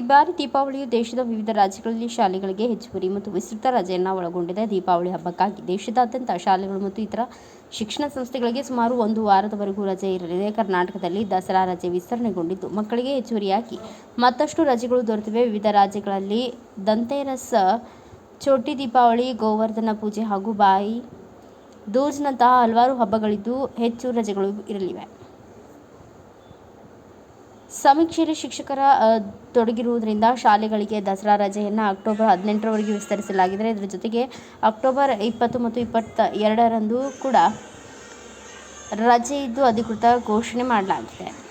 ಬಾರಿ ದೀಪಾವಳಿಯು ದೇಶದ ವಿವಿಧ ರಾಜ್ಯಗಳಲ್ಲಿ ಶಾಲೆಗಳಿಗೆ ಹೆಚ್ಚುವರಿ ಮತ್ತು ವಿಸ್ತೃತ ರಜೆಯನ್ನು ಒಳಗೊಂಡಿದೆ. ದೀಪಾವಳಿ ಹಬ್ಬಕ್ಕಾಗಿ ದೇಶದಾದ್ಯಂತ ಶಾಲೆಗಳು ಮತ್ತು ಇತರ ಶಿಕ್ಷಣ ಸಂಸ್ಥೆಗಳಿಗೆ ಸುಮಾರು ಒಂದು ವಾರದವರೆಗೂ ರಜೆ ಇರಲಿದೆ. ಕರ್ನಾಟಕದಲ್ಲಿ ದಸರಾ ರಜೆ ವಿಸ್ತರಣೆಗೊಂಡಿದ್ದು, ಮಕ್ಕಳಿಗೆ ಹೆಚ್ಚುವರಿಯಾಗಿ ಮತ್ತಷ್ಟು ರಜೆಗಳು ದೊರೆತಿವೆ. ವಿವಿಧ ರಾಜ್ಯಗಳಲ್ಲಿ ದಂತೇರಸ್, ಚೋಟಿ ದೀಪಾವಳಿ, ಗೋವರ್ಧನ ಪೂಜೆ ಹಾಗೂ ಬಾಯಿ ದೂಜ್ನಂತಹ ಹಲವಾರು ಹಬ್ಬಗಳಿದ್ದು ಹೆಚ್ಚು ರಜೆಗಳು ಇರಲಿವೆ. ಸಮೀಕ್ಷೆಯಲ್ಲಿ ಶಿಕ್ಷಕರ ತೊಡಗಿರುವುದರಿಂದ ಶಾಲೆಗಳಿಗೆ ದಸರಾ ರಜೆಯನ್ನು ಅಕ್ಟೋಬರ್ ಹದಿನೆಂಟರವರೆಗೆ ವಿಸ್ತರಿಸಲಾಗಿದೆ. ಇದರ ಜೊತೆಗೆ ಅಕ್ಟೋಬರ್ ಇಪ್ಪತ್ತು ಮತ್ತು ಇಪ್ಪತ್ತ ಎರಡರಂದು ಕೂಡ ರಜೆ ಇದ್ದು ಅಧಿಕೃತ ಘೋಷಣೆ ಮಾಡಲಾಗಿದೆ.